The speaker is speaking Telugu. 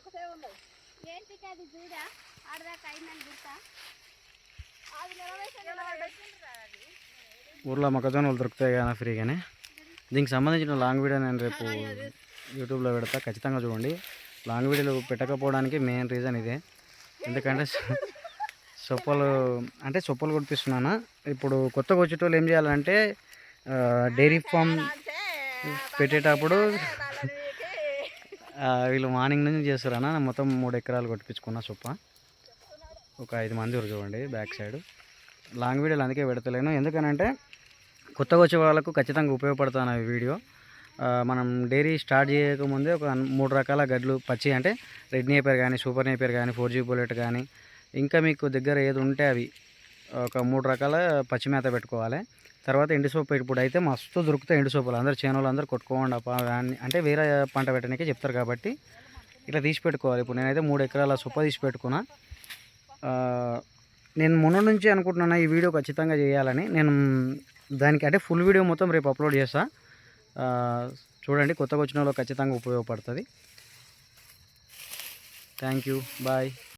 ఒకటే ఉన్నది అది చూడా? ఆడదాకా అయిందని గుర్తా? అది నిలవేసి ఊర్లో మొక్కజొన్నలు దొరుకుతాయి కానీ ఫ్రీగానే. దీనికి సంబంధించిన లాంగ్ వీడియో నేను రేపు యూట్యూబ్లో పెడతా ఖచ్చితంగా చూడండి. లాంగ్ వీడియోలు పెట్టకపోవడానికి మెయిన్ రీజన్ ఇదే. ఎందుకంటే సొప్పలు అంటే సొప్పలు కుడిపిస్తున్నాను ఇప్పుడు కొత్తగా వచ్చేటోళ్ళు ఏం చేయాలంటే డైరీ ఫామ్ పెట్టేటప్పుడు వీళ్ళు మార్నింగ్ నుంచి చేస్తారన్న. మొత్తం మూడు ఎకరాలు కొట్టించుకున్న చొప్ప. ఒక ఐదు మంది చూడండి బ్యాక్ సైడ్. లాంగ్ వీడియోలు అందుకే పెడతలేను. ఎందుకనంటే కొత్తగా వచ్చే వాళ్ళకు ఖచ్చితంగా ఉపయోగపడతాను ఈ వీడియో. మనం డైరీ స్టార్ట్ చేయకముందే ఒక మూడు రకాల గడ్లు పచ్చి అంటే రెడ్ నేపర్ కానీ సూపర్ నేపర్ కానీ ఫోర్ జీ బుల్లెట్ కానీ ఇంకా మీకు దగ్గర ఏది ఉంటే అవి ఒక మూడు రకాల పచ్చి మేత పెట్టుకోవాలి. తర్వాత ఎండు సోపు ఇప్పుడు అయితే మస్తు దొరుకుతాయి ఎండు సోపులు అందరు చేనులు అందరు కొట్టుకోండి అంటే వేరే పంట పెట్టడానికి చెప్తారు కాబట్టి ఇట్లా తీసి పెట్టుకోవాలి. ఇప్పుడు నేనైతే మూడు ఎకరాల సొప్ప తీసి పెట్టుకున్నా. నేను మొన్న నుంచి అనుకుంటున్నాను ఈ వీడియో ఖచ్చితంగా చేయాలని. నేను దానికి అంటే ఫుల్ వీడియో మొత్తం రేపు అప్లోడ్ చేస్తా. చూడండి కొత్తగా వచ్చిన వాళ్ళు ఖచ్చితంగా ఉపయోగపడుతుంది. Thank you bye